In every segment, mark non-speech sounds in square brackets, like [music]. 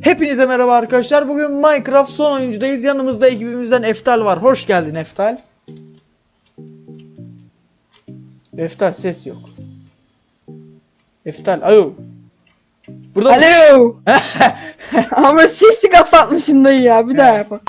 Hepinize merhaba arkadaşlar. Bugün Minecraft son oyuncudayız. Yanımızda ekibimizden Eftal var. Hoş geldin Eftal. Eftal ses yok. Eftal alo. Burada? Alo. [laughs] Ama sesi kapatmışım dayı ya. Bir daha yapalım.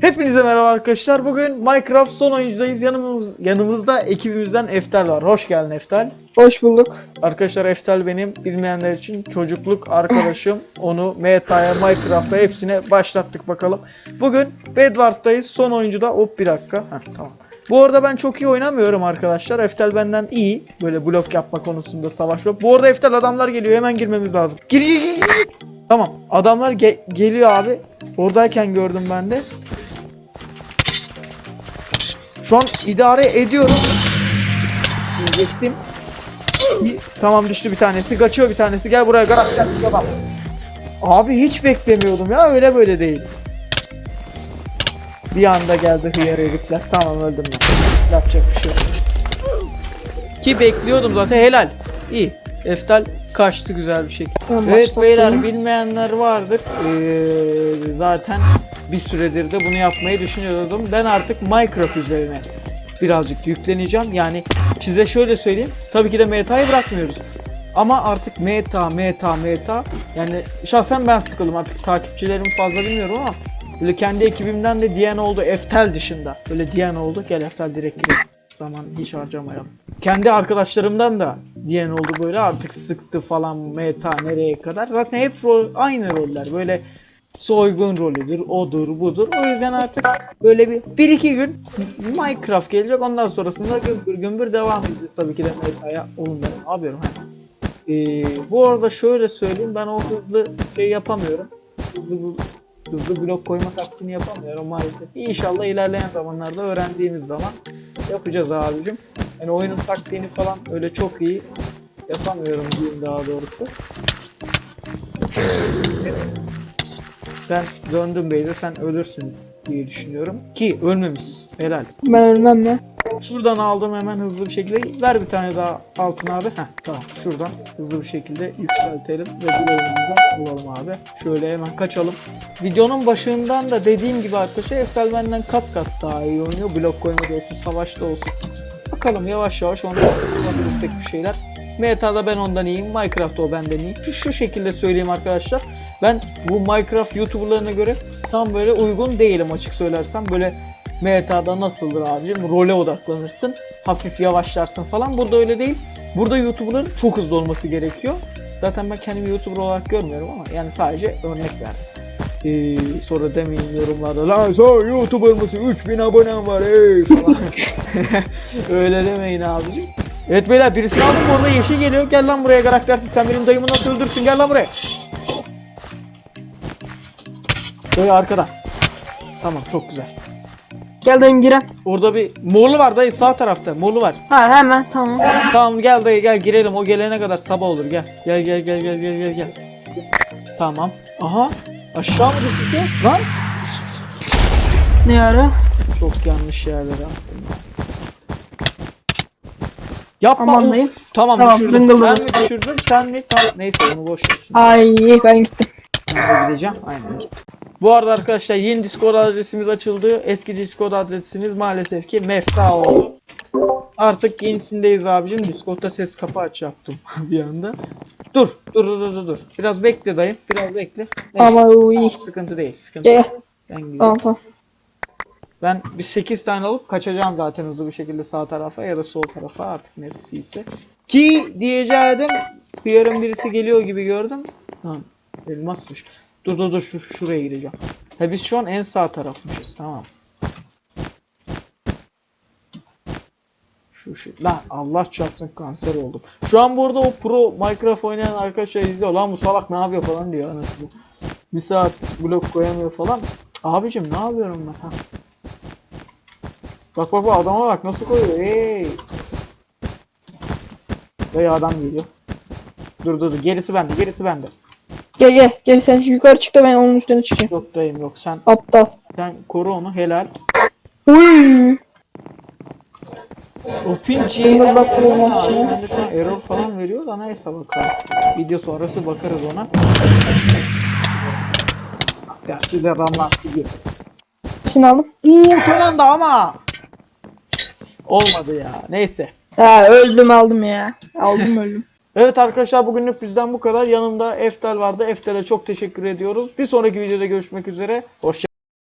Hepinize merhaba arkadaşlar. Bugün Minecraft son oyuncudayız. Yanımız, yanımızda ekibimizden Eftal var. Hoş geldin Eftal. Hoş bulduk. Arkadaşlar Eftal benim bilmeyenler için çocukluk arkadaşım. [laughs] Onu Meta'ya, Minecraft'a hepsine başlattık bakalım. Bugün Bedwars'tayız. Son oyuncuda. Hop bir dakika. Heh, tamam. Bu arada ben çok iyi oynamıyorum arkadaşlar. Eftel benden iyi. Böyle blok yapma konusunda savaş yok. Bu arada Eftel adamlar geliyor. Hemen girmemiz lazım. Gir gir gir. gir. Tamam. Adamlar ge- geliyor abi. Oradayken gördüm ben de. Şu an idare ediyorum. Diyecektim. Tamam düştü bir tanesi. Kaçıyor bir tanesi. Gel buraya karakter adam. Abi hiç beklemiyordum ya. Öyle böyle değil. Bir anda geldi hıyar herifler. Tamam öldüm ben. Yapacak bir şey yok. Ki bekliyordum zaten helal. İyi. Eftal kaçtı güzel bir şekilde. Tamam, Evet beyler bilmeyenler vardır. Ee, zaten bir süredir de bunu yapmayı düşünüyordum. Ben artık Minecraft üzerine birazcık yükleneceğim. Yani size şöyle söyleyeyim. Tabii ki de meta'yı bırakmıyoruz. Ama artık meta, meta, meta. Yani şahsen ben sıkıldım artık takipçilerim fazla bilmiyorum ama böyle kendi ekibimden de diyen oldu Eftel dışında. Böyle diyen oldu. Gel Eftel direkt girelim. Zaman hiç harcamayalım. Kendi arkadaşlarımdan da diyen oldu böyle artık sıktı falan meta nereye kadar. Zaten hep rol, aynı roller. Böyle soygun rolüdür, odur, budur. O yüzden artık böyle bir, bir iki gün Minecraft gelecek. Ondan sonrasında gümbür gümbür devam edeceğiz tabii ki de metaya. Oğlum ben yapıyorum? Ee, bu arada şöyle söyleyeyim ben o hızlı şey yapamıyorum. Hızlı, hızlı blok koyma taktiğini yapamıyorum maalesef. İnşallah ilerleyen zamanlarda öğrendiğimiz zaman yapacağız abicim. Yani oyunun taktiğini falan öyle çok iyi yapamıyorum diyeyim daha doğrusu. Sen döndün Beyze sen ölürsün diye düşünüyorum. Ki ölmemişsin. Helal. Ben ölmem ya. Şuradan aldım hemen hızlı bir şekilde. Ver bir tane daha altın abi. Heh tamam. Şuradan hızlı bir şekilde yükseltelim ve bloğumuzu bulalım abi. Şöyle hemen kaçalım. Videonun başından da dediğim gibi arkadaşlar Eftel benden kat kat daha iyi oynuyor. Blok koymada olsun, savaşta olsun. Bakalım yavaş yavaş onu yapabilirsek bir şeyler. Meta'da ben ondan iyiyim. Minecraft'ta o benden iyi. Şu, şu şekilde söyleyeyim arkadaşlar. Ben bu Minecraft YouTuber'larına göre tam böyle uygun değilim açık söylersem. Böyle Meta'da nasıldır abicim? Role odaklanırsın. Hafif yavaşlarsın falan. Burada öyle değil. Burada YouTuber'ların çok hızlı olması gerekiyor. Zaten ben kendimi YouTuber olarak görmüyorum ama yani sadece örnek verdim. Ee, sonra demeyin yorumlarda lan sen YouTuber mısın 3000 abonen var ey falan. [laughs] öyle demeyin abicim. Evet beyler birisini aldım orada yeşil geliyor. Gel lan buraya karaktersiz sen benim dayımı nasıl öldürsün gel lan buraya. Böyle arkada. Tamam çok güzel. Gel dayım girem. Orada bir morlu var dayı sağ tarafta morlu var. Ha hemen tamam. Tamam gel dayı gel girelim o gelene kadar sabah olur gel. Gel gel gel gel gel gel gel. Tamam. Aha aşağı mı düştü? Lan. Ne ara? Çok yanlış yerlere attım ya. Yapma Aman uf. dayım. Tamam, Tamam, düşürdüm. Ben mi düşürdüm sen mi? Tamam neyse onu boş ver. şimdi. Ay ben gittim. Ben de gideceğim. Aynen. Bu arada arkadaşlar yeni Discord adresimiz açıldı. Eski Discord adresimiz maalesef ki mefta oldu. Artık yenisindeyiz abicim. Discord'da ses kapı aç yaptım [laughs] bir anda. Dur, dur, dur, dur, dur. Biraz bekle dayı. Biraz bekle. Ama iyi. sıkıntı değil. Sıkıntı değil. Ben gidiyorum. Tamam tamam. Ben bir 8 tane alıp kaçacağım zaten hızlı bir şekilde sağ tarafa ya da sol tarafa artık neresiyse. Ki diyeceğim hıyarın birisi geliyor gibi gördüm. Tamam. Elmasmış. Dur dur dur şu, şuraya gideceğim. Ha biz şu an en sağ tarafmışız tamam. Şu şu. Lan Allah çarpsın kanser oldum. Şu an burada o pro Minecraft oynayan arkadaşlar izliyor. Lan bu salak ne yapıyor falan diyor anasını. Bir saat blok koyamıyor falan. Abicim ne yapıyorum ben? Ha. Bak bak bak adama bak nasıl koyuyor. Hey. Dayı adam geliyor. Dur dur dur gerisi bende gerisi bende. Gel gel. Gel sen yukarı çık da ben onun üstüne çıkayım. Yok dayım yok sen Aptal. sen koru onu helal. Uy. Opinci Benim bak. Ben de şu an error falan veriyor da neyse bakalım. Video sonrası bakarız ona. Size ramlası gibi. Şimdi aldım. Uuu son anda ama. Olmadı ya. Neyse. Ha öldüm aldım ya. Aldım öldüm. Evet arkadaşlar bugünlük bizden bu kadar. Yanımda Eftel vardı. Eftel'e çok teşekkür ediyoruz. Bir sonraki videoda görüşmek üzere. Hoşça